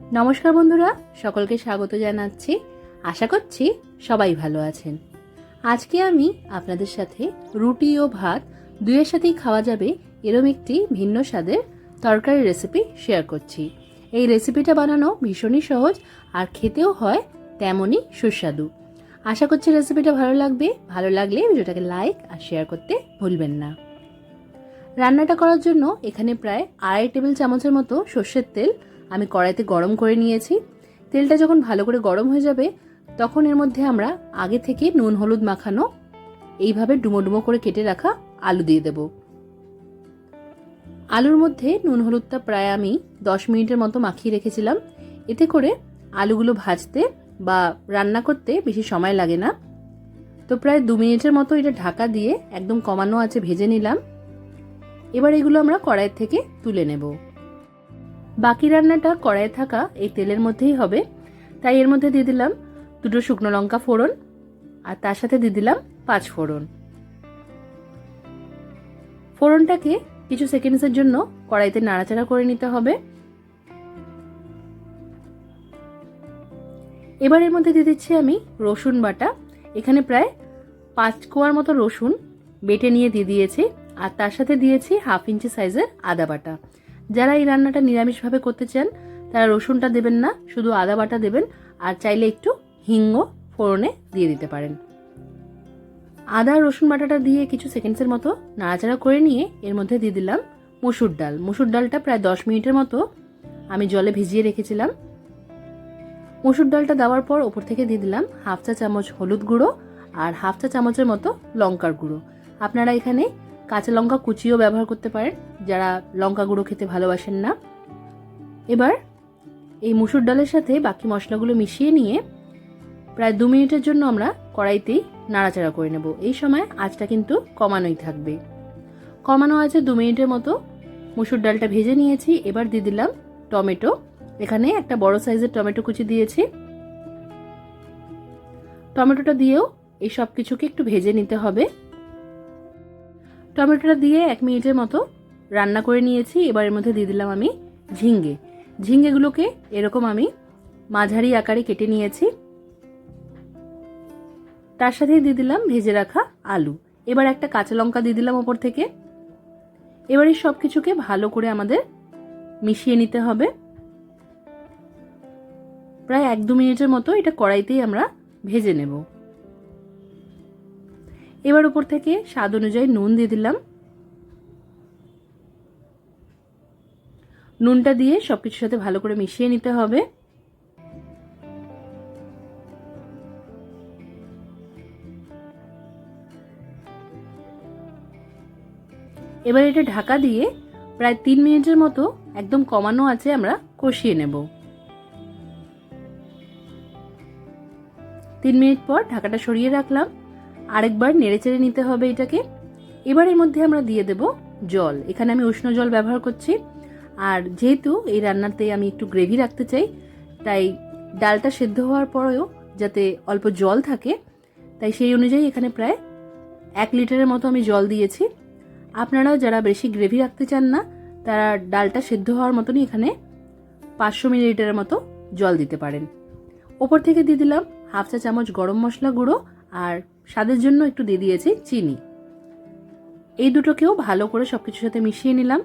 নমস্কার বন্ধুরা, সকলকে স্বাগত জানাচ্ছি। আশা করছি সবাই ভালো আছেন। আজকে আমি আপনাদের সাথে রুটি ও ভাত দুইয়ের সাথেই খাওয়া যাবে এরম একটি ভিন্ন স্বাদের তরকারি রেসিপি শেয়ার করছি। এই রেসিপিটা বানানো ভীষণই সহজ আর খেতেও হয় তেমনই সুস্বাদু। আশা করছি রেসিপিটা ভালো লাগবে। ভালো লাগলে ভিডিওটাকে লাইক আর শেয়ার করতে ভুলবেন না। রান্নাটা করার জন্য এখানে প্রায় আড়াই টেবিল চামচের মতো সর্ষের তেল আমি কড়াইতে গরম করে নিয়েছি। তেলটা যখন ভালো করে গরম হয়ে যাবে, তখন এর মধ্যে আমরা আগে থেকে নুন, হলুদ মাখানো এইভাবে ডুমো ডুমো করে কেটে রাখা আলু দিয়ে দেব। আলুর মধ্যে নুন, হলুদটা প্রায় আমি দশ মিনিটের মতো মাখিয়ে রেখেছিলাম। এতে করে আলুগুলো ভাজতে বা রান্না করতে বেশি সময় লাগে না। তো প্রায় দু মিনিটের মতো এটা ঢাকা দিয়ে একদম কমানো আছে, ভেজে নিলাম। এবার এগুলো আমরা কড়াইয়ের থেকে তুলে নেব। বাকি রান্নাটা কড়াইয়ে থাকা এই তেলের মধ্যেই হবে। তাই এর মধ্যে দিয়ে দিলাম দুটো শুকনো লঙ্কা ফোড়ন আর তার সাথে দিয়ে দিলাম পাঁচ ফোড়ন। ফোড়নটাকে কিছু সেকেন্ডসের জন্য কড়াইতে নাড়াচাড়া করে নিতে হবে। এবার এর মধ্যে দিয়ে দিচ্ছি আমি রসুন বাটা। এখানে প্রায় পাঁচ কোয়ার মতো রসুন বেটে নিয়ে দিয়ে দিয়েছি আর তার সাথে দিয়েছি হাফ ইঞ্চি সাইজের আদা বাটা। যারা এই রান্নাটা নিরামিষভাবে করতে চান, তারা রসুনটা দেবেন না, শুধু আদা বাটা দেবেন, আর চাইলে একটু হিঙ্গ ফোড়নে দিয়ে দিতে পারেন। আদা, রসুন বাটাটা দিয়ে কিছু সেকেন্ডসের মতো নাড়াচাড়া করে নিয়ে এর মধ্যে দিয়ে দিলাম মুসুর ডাল। মুসুর ডালটা প্রায় দশ মিনিটের মতো আমি জলে ভিজিয়ে রেখেছিলাম। মুসুর ডালটা দেওয়ার পর ওপর থেকে দিয়ে দিলাম হাফ চা চামচ হলুদ গুঁড়ো আর হাফ চা চামচের মতো লঙ্কার গুঁড়ো। আপনারা এখানে কাঁচা লঙ্কা কুচিও ব্যবহার করতে পারেন, যারা লঙ্কা গুঁড়ো খেতে ভালোবাসেন না। এবার এই মুসুর ডালের সাথে বাকি মশলাগুলো মিশিয়ে নিয়ে প্রায় দু মিনিটের জন্য আমরা কড়াইতেই নাড়াচাড়া করে নেব। এই সময় আঁচটা কিন্তু কমানোই থাকবে। কমানো আছে দু মিনিটের মতো মুসুর ডালটা ভেজে নিয়েছি। এবার দিয়ে দিলাম টমেটো। এখানে একটা বড় সাইজের টমেটো কুচি দিয়েছি। টমেটোটা দিয়েও এই সব কিছুকে একটু ভেজে নিতে হবে। টমেটোটা দিয়ে এক মিনিটের মতো রান্না করে নিয়েছি। এবার এর মধ্যে দিয়ে দিলাম আমি ঝিঙ্গে। ঝিঙ্গেগুলোকে এরকম আমি মাঝারি আকারে কেটে নিয়েছি। তার সাথে দিয়ে দিলাম ভেজে রাখা আলু। এবার একটা কাঁচা লঙ্কা দিয়ে দিলাম ওপর থেকে। এবার সব কিছুকে ভালো করে আমাদের মিশিয়ে নিতে হবে। প্রায় এক দু মিনিটের মতো এটা কড়াইতেই আমরা ভেজে নেব। এবার উপর থেকে স্বাদ অনুযায়ী নুন দিয়ে দিলাম। নুনটা দিয়ে সবকিছুর সাথে ভালো করে মিশিয়ে নিতে হবে। এবার এটা ঢাকা দিয়ে প্রায় তিন মিনিটের মতো একদম কমানো আছে আমরা কষিয়ে নেব। তিন মিনিট পর ঢাকাটা সরিয়ে রাখলাম। আরেকবার নেড়েচেড়ে নিতে হবে এটাকে। এবার এর মধ্যে আমরা দিয়ে দেব জল। এখানে আমি উষ্ণ জল ব্যবহার করছি। আর যেহেতু এই রান্নাতে আমি একটু গ্রেভি রাখতে চাই, তাই ডালটা সেদ্ধ হওয়ার পরেও যাতে অল্প জল থাকে, তাই সেই অনুযায়ী এখানে প্রায় এক লিটারের মতো আমি জল দিয়েছি। আপনারাও যারা বেশি গ্রেভি রাখতে চান না, তারা ডালটা সেদ্ধ হওয়ার মতনই এখানে পাঁচশো মিলিলিটারের মতো জল দিতে পারেন। ওপর থেকে দিয়ে দিলাম হাফ চা চামচ গরম মশলা গুঁড়ো আর স্বাদের জন্য একটু দিয়ে দিয়েছি চিনি। এই দুটোকেও ভালো করে সব কিছুর সাথে মিশিয়ে নিলাম।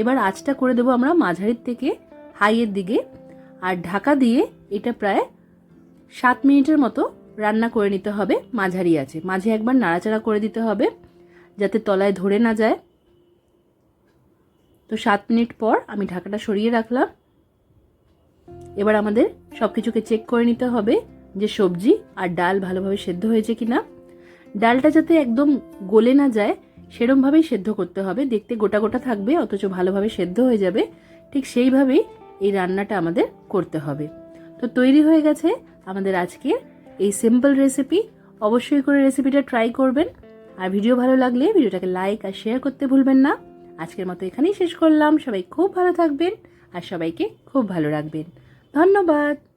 এবার আঁচটা করে দেবো আমরা মাঝারির থেকে হাইয়ের দিকে আর ঢাকা দিয়ে এটা প্রায় সাত মিনিটের মতো রান্না করে নিতে হবে, মাঝারি আছে। মাঝে একবার নাড়াচাড়া করে দিতে হবে যাতে তলায় ধরে না যায়। তো সাত মিনিট পর আমি ঢাকাটা সরিয়ে রাখলাম। এবার আমাদের সব কিছুকে চেক করে নিতে হবে যে সবজি আর ডাল ভালোভাবে সেদ্ধ হয়েছে কিনা। ডালটা যাতে একদম গলে না যায়, সেরমভাবেই সেদ্ধ করতে হবে। দেখতে গোটা গোটা থাকবে, অথচ ভালোভাবে সেদ্ধ হয়ে যাবে। ঠিক সেইভাবেই এই রান্নাটা আমাদের করতে হবে। তো তৈরি হয়ে গেছে আমাদের আজকে এই সিম্পল রেসিপি অবশ্যই করে রেসিপিটা ট্রাই করবেন। আর ভিডিও ভালো লাগলে ভিডিওটাকে লাইক আর শেয়ার করতে ভুলবেন না। আজকের মতো এখানেই শেষ করলাম। সবাই খুব ভালো থাকবেন আর সবাইকে খুব ভালো রাখবেন। ধন্যবাদ।